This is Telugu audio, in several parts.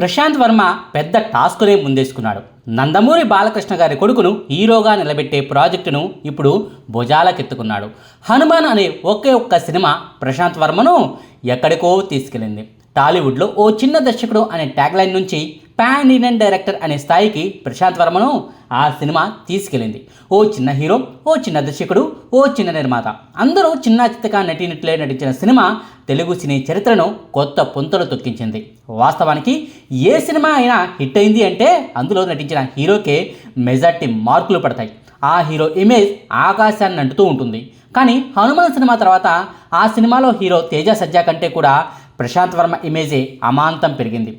ప్రశాంత్ వర్మ పెద్ద టాస్క్నే ముందేసుకున్నాడు. నందమూరి బాలకృష్ణ గారి కొడుకును హీరోగా నిలబెట్టే ప్రాజెక్టును ఇప్పుడు భుజాలకెత్తుకున్నాడు. హనుమాన్ అనే ఒకే ఒక్క సినిమా ప్రశాంత్ వర్మను ఎక్కడికో తీసుకెళ్ళింది. టాలీవుడ్లో ఓ చిన్న దర్శకుడు అనే ట్యాగ్లైన్ నుంచి పాన్ ఇండియన్ డైరెక్టర్ అనే స్థాయికి ప్రశాంత్ వర్మను ఆ సినిమా తీసుకెళ్ళింది. ఓ చిన్న హీరో ఓ చిన్న దర్శకుడు ఓ చిన్న నిర్మాత. అందరూ చిన్న చిత్తగా నటినట్లే నటించిన సినిమా తెలుగు సినీ చరిత్రను కొత్త పుంతలు తొక్కించింది. వాస్తవానికి ఏ సినిమా అయినా హిట్ అయింది అంటే అందులో నటించిన హీరోకే మెజార్టీ మార్కులు పడతాయి. ఆ హీరో ఇమేజ్ ఆకాశాన్ని అంటుతూ ఉంటుంది. కానీ హనుమాన్ సినిమా తర్వాత ఆ సినిమాలో హీరో తేజ సజ్జా కంటే కూడా ప్రశాంత్ వర్మ ఇమేజే అమాంతం పెరిగింది.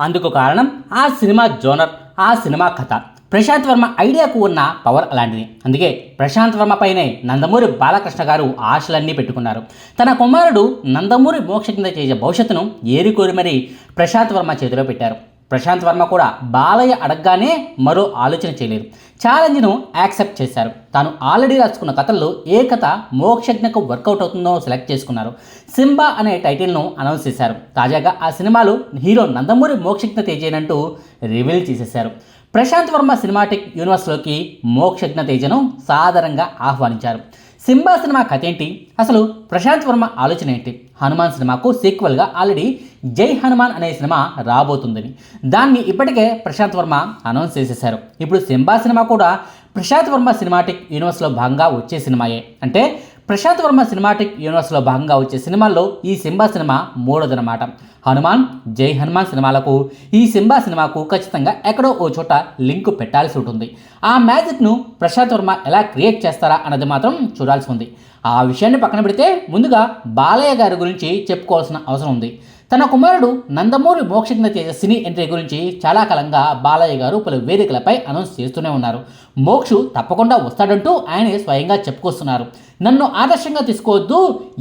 అందుకు కారణం ఆ సినిమా జోనర్ ఆ సినిమా కథ. ప్రశాంత్ వర్మ ఐడియాకు ఉన్న పవర్ అలాంటిది. అందుకే ప్రశాంత్ వర్మ పైనే నందమూరి బాలకృష్ణ గారు ఆశలన్నీ పెట్టుకున్నారు. తన కుమారుడు నందమూరి మోక్ష కింద చేసే భవిష్యత్తును ఏరికోరి మరీ ప్రశాంత్ వర్మ చేతిలో పెట్టారు. ప్రశాంత్ వర్మ కూడా బాలయ్య అడగగానే మరో ఆలోచన చేయలేదు ఛాలెంజ్ను యాక్సెప్ట్ చేశారు. తాను ఆల్రెడీ రాసుకున్న కథల్లో ఏ కథ మోక్షజ్ఞకు వర్కౌట్ అవుతుందో సెలెక్ట్ చేసుకున్నారు. సింబా అనే టైటిల్ను అనౌన్స్ చేశారు. తాజాగా ఆ సినిమాలో హీరో నందమూరి మోక్షజ్ఞ తేజేనంటూ రివీల్ చేసేశారు. ప్రశాంత్ వర్మ సినిమాటిక్ యూనివర్స్లోకి మోక్షజ్ఞ తేజను సాధారణంగా ఆహ్వానించారు. సింబా సినిమా కథ ఏంటి? అసలు ప్రశాంత్ వర్మ ఆలోచన ఏంటి? హనుమాన్ సినిమాకు సీక్వెల్గా ఆల్రెడీ జై హనుమాన్ అనే సినిమా రాబోతుందని. దాన్ని ఇప్పటికే ప్రశాంత్ వర్మ అనౌన్స్ చేసేశారు. ఇప్పుడు సింబా సినిమా కూడా ప్రశాంత్ వర్మ సినిమాటిక్ యూనివర్స్లో భాగంగా వచ్చే సినిమాయే. అంటే ప్రశాంత్ వర్మ సినిమాటిక్ యూనివర్స్లో భాగంగా వచ్చే సినిమాల్లో ఈ సింబా సినిమా మూడోదనమాట హనుమాన్ జై హనుమాన్ సినిమాలకు ఈ సింబా సినిమాకు ఖచ్చితంగా ఎక్కడో ఓ చోట లింక్ పెట్టాల్సి ఉంటుంది. ఆ మ్యాజిక్ను ప్రశాంత్ వర్మ ఎలా క్రియేట్ చేస్తారా అన్నది మాత్రం చూడాల్సి ఉంది. ఆ విషయాన్ని పక్కన పెడితే ముందుగా బాలయ్య గారి గురించి చెప్పుకోవాల్సిన అవసరం ఉంది. తన కుమారుడు నందమూరి మోక్షజ్ఞ తేజ సినీ ఎంట్రీ గురించి చాలా కాలంగా బాలయ్య గారు పలు వేదికలపై అనౌన్స్ చేస్తూనే ఉన్నారు. మోక్షు తప్పకుండా వస్తాడంటూ ఆయనే స్వయంగా చెప్పుకొస్తున్నారు. నన్ను ఆదర్శంగా తీసుకోవద్దు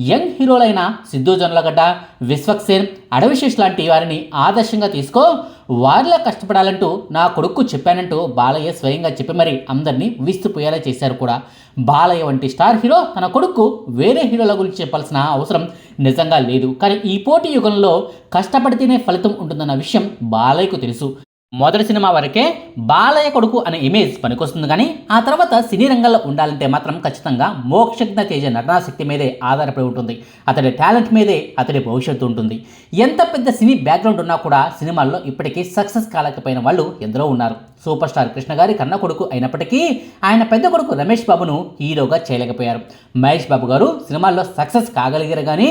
యంగ్ హీరోలైన సిద్ధు జొన్నలగడ్డ విశ్వక్సేన్ అడవిశేష్ లాంటి వారిని ఆదర్శంగా తీసుకో వారిలా కష్టపడాలంటూ నా కొడుకు చెప్పానంటూ బాలయ్య స్వయంగా చెప్పి మరి అందరినీ విస్తుపోయేలా చేశారు కూడా. బాలయ్య వంటి స్టార్ హీరో తన కొడుకు వేరే హీరోల గురించి చెప్పాల్సిన అవసరం నిజంగా లేదు. కానీ ఈ పోటీ యుగంలో కష్టపడితేనే ఫలితం ఉంటుందన్న విషయం బాలయ్యకు తెలుసు. మొదటి సినిమా వరకే బాలయ్య కొడుకు అనే ఇమేజ్ పనికొస్తుంది కానీ ఆ తర్వాత సినీ రంగంలో ఉండాలంటే మాత్రం ఖచ్చితంగా మోక్షజ్ఞ తేజ నటనాశక్తి మీదే ఆధారపడి ఉంటుంది. అతడి టాలెంట్ మీదే అతడి భవిష్యత్తు ఉంటుంది. ఎంత పెద్ద సినీ బ్యాక్గ్రౌండ్ ఉన్నా కూడా సినిమాల్లో ఇప్పటికీ సక్సెస్ కాలేకపోయిన వాళ్ళు ఎందరో ఉన్నారు. సూపర్ స్టార్ కృష్ణ గారి కన్న కొడుకు అయినప్పటికీ ఆయన పెద్ద కొడుకు రమేష్ బాబును హీరోగా చేయలేకపోయారు. మహేష్ బాబు గారు సినిమాల్లో సక్సెస్ కాగలిగారు కానీ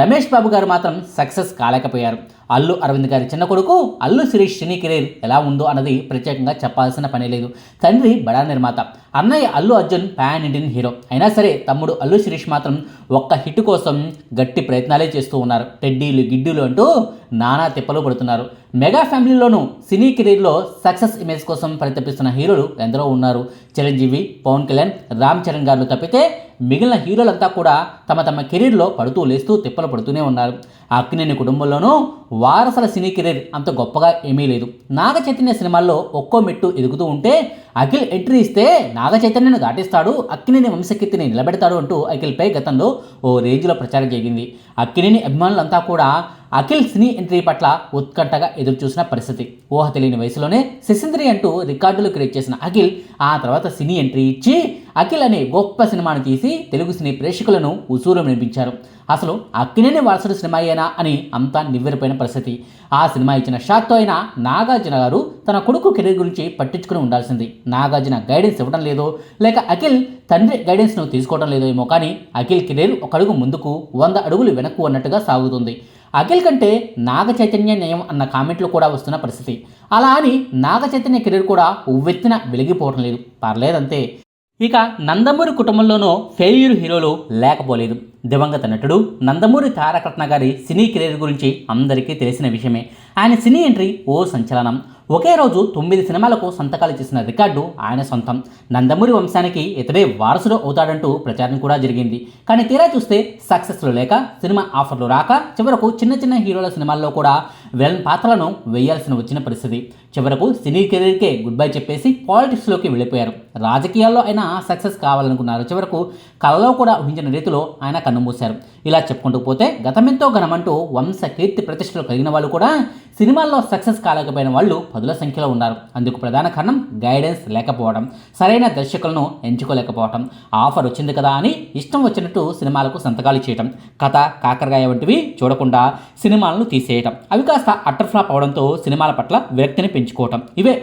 రమేష్ బాబు గారు మాత్రం సక్సెస్ కాలేకపోయారు. అల్లు అరవింద్ గారి చిన్న కొడుకు అల్లు శిరీష్ సినీ కెరీర్ ఎలా ఉందో అన్నది ప్రత్యేకంగా చెప్పాల్సిన పని లేదు. తండ్రి బడా నిర్మాత అన్నయ్య Allu Arjun pan Indian hero. అయినా సరే తమ్ముడు అల్లు శిరీష్ మాత్రం ఒక్క హిట్ కోసం గట్టి ప్రయత్నాలే చేస్తూ ఉన్నారు. టెడ్డీలు గిడ్డీలు అంటూ నానా తిప్పలు పడుతున్నారు. మెగా ఫ్యామిలీలోనూ సినీ కెరీర్లో సక్సెస్ ఇమేజ్ కోసం పరితపిస్తున్న హీరోలు ఎందరో ఉన్నారు. చిరంజీవి పవన్ కళ్యాణ్ రామ్ చరణ్ గారు తప్పితే మిగిలిన హీరోలంతా కూడా తమ తమ కెరీర్లో పడుతూ లేస్తూ తిప్పలు పడుతూనే ఉన్నారు. అక్కినేని కుటుంబంలోనూ వారసల సినీ కెరీర్ అంత గొప్పగా ఏమీ లేదు. నాగ చైతన్య సినిమాల్లో ఒక్కో మెట్టు ఎదుగుతూ ఉంటే అఖిల్ ఎంట్రీ ఇస్తే నాగ చైతన్యను దాటిస్తాడు అక్కినేని వంశకీర్తిని నిలబెడతాడు అంటూ అఖిల్పై గతంలో ఓ రేంజ్లో ప్రచారం జరిగింది. అక్కినేని అభిమానులంతా కూడా అఖిల్ సినీ ఎంట్రీ పట్ల ఉత్కంఠగా ఎదురుచూసిన పరిస్థితి. ఊహ తెలియని వయసులోనే శశింద్రి అంటూ రికార్డులు క్రియేట్ చేసిన అఖిల్ ఆ తర్వాత సినీ ఎంట్రీ ఇచ్చి అఖిల్ అనే గొప్ప సినిమాను తీసి తెలుగు సినీ ప్రేక్షకులను ఉసూరు వినిపించారు. అసలు అక్కినేని వారసుడు సినిమాయేనా అని అంతా నివ్వెరపోయిన పరిస్థితి. ఆ సినిమా ఇచ్చిన షాక్తో అయినా నాగార్జున గారు తన కొడుకు కెరీర్ గురించి పట్టించుకుని ఉండాల్సింది. నాగార్జున గైడెన్స్ ఇవ్వడం లేదో లేక అఖిల్ తండ్రి గైడెన్స్ను తీసుకోవడం లేదో ఏమో కానీ అఖిల్ కెరీర్ ఒక అడుగు ముందుకు వంద అడుగులు వెనక్కు అన్నట్టుగా సాగుతుంది. అఖిల్ కంటే నాగ చైతన్య నయం అన్న కామెంట్లు కూడా వస్తున్న పరిస్థితి. అలా అని నాగ చైతన్య కెరీర్ కూడా ఉవ్వెత్తిన వెలిగిపోవడం లేదు. పర్లేదంతే. ఇక నందమూరి కుటుంబంలోనూ ఫెయిల్యూర్ హీరోలు లేకపోలేదు. దివంగత నటుడు నందమూరి తారకరత్న గారి సినీ కెరీర్ గురించి అందరికీ తెలిసిన విషయమే. ఆయన సినీ ఎంట్రీ ఓ సంచలనం. ఒకే రోజు తొమ్మిది సినిమాలకు సంతకాలు చేసిన రికార్డు ఆయన సొంతం. నందమూరి వంశానికి ఇతడే వారసుడు అవుతాడంటూ ప్రచారం కూడా జరిగింది. కానీ తీరా చూస్తే సక్సెస్లు లేక సినిమా ఆఫర్లు రాక చివరకు చిన్న చిన్న హీరోల సినిమాల్లో కూడా విలన్ పాత్రలను వేయాల్సిన వచ్చిన పరిస్థితి. చివరకు సినీ కెరీర్కే గుడ్ బై చెప్పేసి పాలిటిక్స్లోకి వెళ్ళిపోయారు. రాజకీయాల్లో ఆయన సక్సెస్ కావాలనుకున్నారు. చివరకు కళలో కూడా ఊహించిన రీతిలో ఆయన కన్నుమూశారు ఇలా చెప్పుకుంటూ పోతే గతమెంతో ఘనమంటూ వంశ కీర్తి ప్రతిష్టలు కలిగిన వాళ్ళు కూడా సినిమాల్లో సక్సెస్ కాలేకపోయిన వాళ్ళు పదుల సంఖ్యలో ఉన్నారు. అందుకు ప్రధాన కారణం గైడెన్స్ లేకపోవడం. సరైన దర్శకులను ఎంచుకోలేకపోవడం ఆఫర్ వచ్చింది కదా అని ఇష్టం వచ్చినట్టు సినిమాలకు సంతకాలు చేయటం కథ కాకరకాయ వంటివి చూడకుండా సినిమాలను తీసేయటం. అవి కాస్త అట్టర్ ఫ్లాప్ అవడంతో సినిమాల పట్ల విరక్తిని పెంచుకోవటం. ఇవే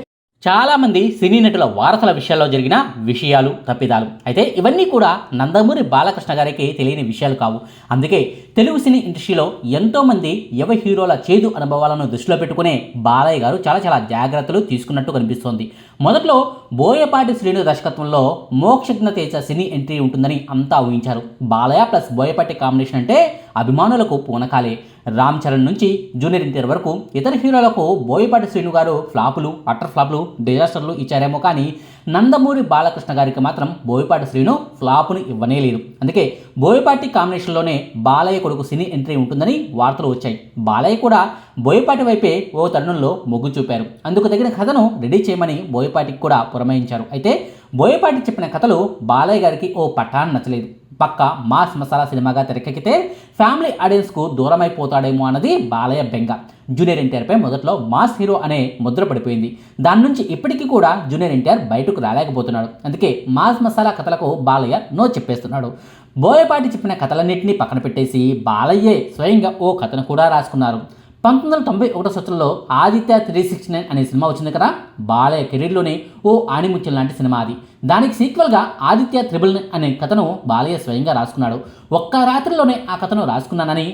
చాలామంది సినీ నటుల వారసుల విషయాల్లో జరిగిన విషయాలు తప్పిదాలు. అయితే ఇవన్నీ కూడా నందమూరి బాలకృష్ణ గారికి తెలియని విషయాలు కావు. అందుకే తెలుగు సినీ ఇండస్ట్రీలో ఎంతోమంది యువ హీరోల చేదు అనుభవాలను దృష్టిలో పెట్టుకునే బాలయ్య గారు చాలా చాలా జాగ్రత్తలు తీసుకున్నట్టు కనిపిస్తోంది. మొదట్లో బోయపాటి శ్రీను దర్శకత్వంలో మోక్షజ్ఞ తేజ సినీ ఎంట్రీ ఉంటుందని అంతా ఊహించారు. బాలయ్య ప్లస్ బోయపాటి కాంబినేషన్ అంటే అభిమానులకు పూనకాలే. రామ్ చరణ్ నుంచి జూనియర్ ఎన్టీఆర్ వరకు ఇతర హీరోలకు బోయపాటి శ్రీను గారు ఫ్లాపులు అట్టర్ ఫ్లాపులు డిజాస్టర్లు ఇచ్చారేమో కానీ నందమూరి బాలకృష్ణ గారికి మాత్రం బోయపాటి శ్రీను ఫ్లాపుని ఇవ్వనే లేదు. అందుకే బోయపాటి కాంబినేషన్లోనే బాలయ్య కొడుకు సినీ ఎంట్రీ ఉంటుందని వార్తలు వచ్చాయి. బాలయ్య కూడా బోయపాటి వైపే ఓ తరుణంలో మొగ్గు చూపారు. అందుకు తగిన కథను రెడీ చేయమని బోయపాటికి కూడా పురమాయించారు. అయితే బోయపాటి చెప్పిన కథలు బాలయ్య గారికి ఓ పట్టాన్ని నచ్చలేదు. పక్క మాస్ మసాలా సినిమాగా తెరకెక్కితే ఫ్యామిలీ ఆడియన్స్కు దూరమైపోతాడేమో అన్నది బాలయ్య బెంగ. జూనియర్ ఎన్టీఆర్పై మొదట్లో మాస్ హీరో అనే ముద్ర పడిపోయింది. దాని నుంచి ఇప్పటికీ కూడా జూనియర్ ఎన్టీఆర్ బయటకు రాలేకపోతున్నాడు. అందుకే మాస్ మసాలా కథలకు బాలయ్య నో చెప్పేస్తున్నాడు. బోయపాటి చెప్పిన కథలన్నింటినీ పక్కన పెట్టేసి బాలయ్యే స్వయంగా ఓ కథను కూడా రాసుకున్నారు. పంతొమ్మిది వందల తొంభై ఒకటో సంవత్సరంలో ఆదిత్య త్రీ సిక్స్టీ నైన్ అనే సినిమా వచ్చింది కదా? బాలయ్య కెరీర్లోనే ఓ ఆణిముత్యం లాంటి సినిమా అది. దానికి సీక్వెల్గా ఆదిత్య త్రిబుల్ నైన్ అనే కథను బాలయ్య స్వయంగా రాసుకున్నాడు. ఒక్క రాత్రిలోనే ఆ కథను రాసుకున్నానని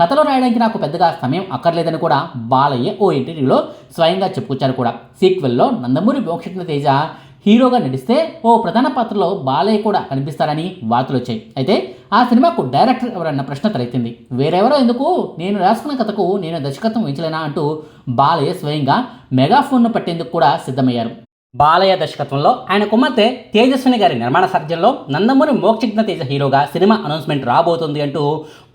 కథలో రాయడానికి నాకు పెద్దగా సమయం అక్కర్లేదని కూడా బాలయ్య ఓ ఇంటర్వ్యూలో స్వయంగా చెప్పుకొచ్చారు కూడా. సీక్వెల్లో నందమూరి మోక్షజ్ఞ తేజ హీరోగా నటిస్తే ఓ ప్రధాన పాత్రలో బాలయ్య కూడా కనిపిస్తారని వార్తలు వచ్చాయి. అయితే ఆ సినిమాకు డైరెక్టర్ ఎవరన్న ప్రశ్న తలెత్తింది. వేరెవరో ఎందుకు? నేను రాసుకున్న కథకు నేను దర్శకత్వం వహించలేనా? అంటూ బాలయ్య స్వయంగా మెగాఫోన్ను పట్టేందుకు కూడా సిద్ధమయ్యారు. బాలయ్య దర్శకత్వంలో ఆయన కుమార్తె తేజస్విని గారి నిర్మాణ సారథ్యంలో నందమూరి మోక్షజ్ఞ తేజ హీరోగా సినిమా అనౌన్స్మెంట్ రాబోతుంది అంటూ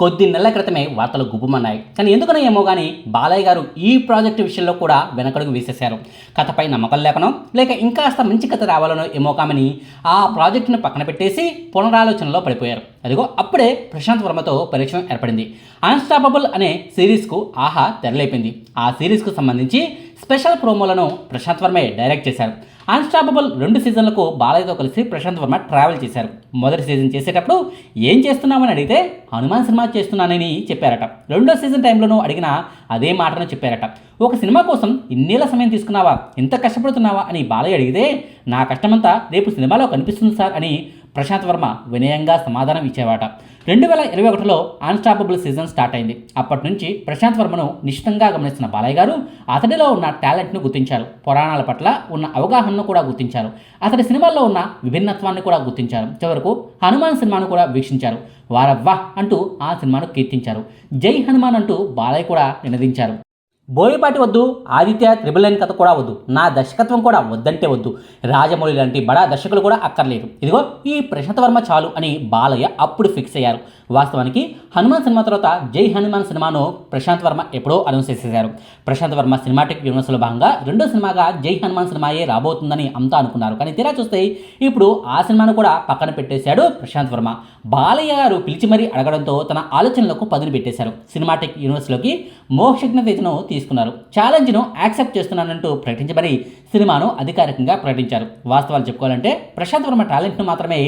కొద్ది నెలల క్రితమే వార్తలు గుప్పమన్నాయి కానీ ఎందుకనో ఏమో కానీ బాలయ్య గారు ఈ ప్రాజెక్టు విషయంలో కూడా వెనకడుగు వేసేశారు. కథపై నమ్మకం లేకనో లేక ఇంకాస్త మంచి కథ రావాలనో ఏమో కామని ఆ ప్రాజెక్టును పక్కన పెట్టేసి పునరాలోచనలో పడిపోయారు. అదిగో అప్పుడే ప్రశాంత్ వర్మతో పరిచయం ఏర్పడింది. అన్స్టాపబుల్ అనే సిరీస్కు ఆహా తెరలేపింది. ఆ సిరీస్కు సంబంధించి స్పెషల్ ప్రోమోలను ప్రశాంత్ వర్మే డైరెక్ట్ చేశారు. అన్స్టాపబుల్ రెండు సీజన్లకు బాలయ్యతో కలిసి ప్రశాంత్ వర్మ ట్రావెల్ చేశారు. మొదటి సీజన్ చేసేటప్పుడు ఏం చేస్తున్నామని అడిగితే హనుమాన్ సినిమా చేస్తున్నానని చెప్పారట. రెండో సీజన్ టైంలోనూ అడిగిన అదే మాటను చెప్పారట. ఒక సినిమా కోసం ఇన్నేళ్ళ సమయం తీసుకున్నావా? ఇంత కష్టపడుతున్నావా? అని బాలయ్య అడిగితే నా కష్టమంతా రేపు సినిమాలో కనిపిస్తుంది సార్ అని ప్రశాంత్ వర్మ వినయంగా సమాధానం ఇచ్చేవాట. రెండు వేల ఇరవై ఒకటిలో అన్స్టాపబుల్ సీజన్ స్టార్ట్ అయింది. అప్పటి నుంచి ప్రశాంత్ వర్మను నిశ్చితంగా గమనిస్తున్న బాలయ్య గారు అతడిలో ఉన్న టాలెంట్ను గుర్తించారు. పురాణాల పట్ల ఉన్న అవగాహనను కూడా గుర్తించారు. అతడి సినిమాల్లో ఉన్న విభిన్నత్వాన్ని కూడా గుర్తించారు. చివరకు హనుమాన్ సినిమాను కూడా వీక్షించారు. వారవ్వా అంటూ ఆ సినిమాను కీర్తించారు. జై హనుమాన్ అంటూ బాలయ్య కూడా నినదించారు. బోయపాటి వద్దు ఆదిత్య త్రిబుల్ నైన్ కథ కూడా వద్దు నా దర్శకత్వం కూడా వద్దంటే వద్దు. రాజమౌళి లాంటి బడా దర్శకులు కూడా అక్కర్లేదు ఇదిగో ఈ ప్రశాంత్ వర్మ చాలు అని బాలయ్య అప్పుడు ఫిక్స్ అయ్యారు. వాస్తవానికి హనుమాన్ సినిమా తర్వాత జై హనుమాన్ సినిమాను ప్రశాంత్ వర్మ ఎప్పుడో అనౌన్స్ చేసేశారు. ప్రశాంత్ వర్మ సినిమాటిక్ యూనివర్స్లో భాగంగా రెండో సినిమాగా జై హనుమాన్ సినిమాయే రాబోతుందని అంతా అనుకున్నారు. కానీ తీరా చూస్తే ఇప్పుడు ఆ సినిమాను కూడా పక్కన పెట్టేశాడు ప్రశాంత్ వర్మ. బాలయ్య గారు పిలిచి మరీ అడగడంతో తన ఆలోచనలకు పదును పెట్టేశారు. సినిమాటిక్ యూనివర్స్లోకి మోక్షజ్ఞ తేజను తీసుకున్నారు. ఛాలెంజ్ను యాక్సెప్ట్ చేస్తున్నానంటూ ప్రకటించబడి సినిమాను అధికారికంగా ప్రకటించారు. వాస్తవాలు చెప్పుకోవాలంటే ప్రశాంత్ వర్మ టాలెంట్ను మాత్రమే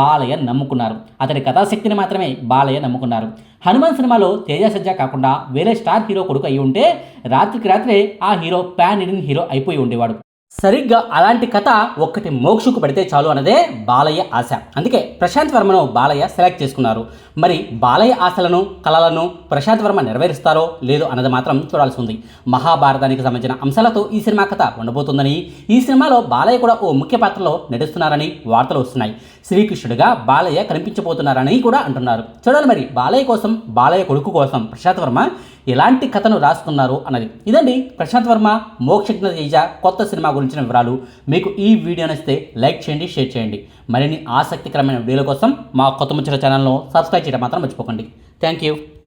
బాలయ్య నమ్ముకున్నారు. అతడి కథాశక్తిని మాత్రమే బాలయ్య నమ్ముకున్నారు. హనుమాన్ సినిమాలో తేజ సజ్జా కాకుండా వేరే స్టార్ హీరో కొడుకు అయి ఉంటే రాత్రికి రాత్రే ఆ హీరో పాన్ ఇండియన్ హీరో అయిపోయి ఉండేవాడు. సరిగ్గా అలాంటి కథ ఒక్కటి మోక్షకు పడితే చాలు అన్నదే బాలయ్య ఆశ. అందుకే ప్రశాంత్ వర్మను బాలయ్య సెలెక్ట్ చేసుకున్నారు. మరి బాలయ్య ఆశలను కళలను ప్రశాంత్ వర్మ నెరవేరుస్తారో లేదో అన్నది మాత్రం చూడాల్సి ఉంది. మహాభారతానికి సంబంధించిన అంశాలతో ఈ సినిమా కథ ఉండబోతుందని ఈ సినిమాలో బాలయ్య కూడా ఓ ముఖ్య పాత్రలో నడుస్తున్నారని వార్తలు వస్తున్నాయి. శ్రీకృష్ణుడిగా బాలయ్య కనిపించబోతున్నారని కూడా అంటున్నారు. చూడాలి మరి బాలయ్య కోసం బాలయ్య కొడుకు కోసం ప్రశాంత్ వర్మ ఎలాంటి కథను రాసుకున్నారు అన్నది. ఇదండి ప్రశాంత్ వర్మ మోక్షజ్ఞ తేజ కొత్త సినిమా గురించిన వివరాలు మీకు ఈ వీడియో నచ్చితే లైక్ చేయండి షేర్ చేయండి. మరిన్ని ఆసక్తికరమైన వీడియోల కోసం మా కొత్త ముచ్చట ఛానల్ను సబ్స్క్రైబ్ చేయడం మాత్రం మర్చిపోకండి. Thank you.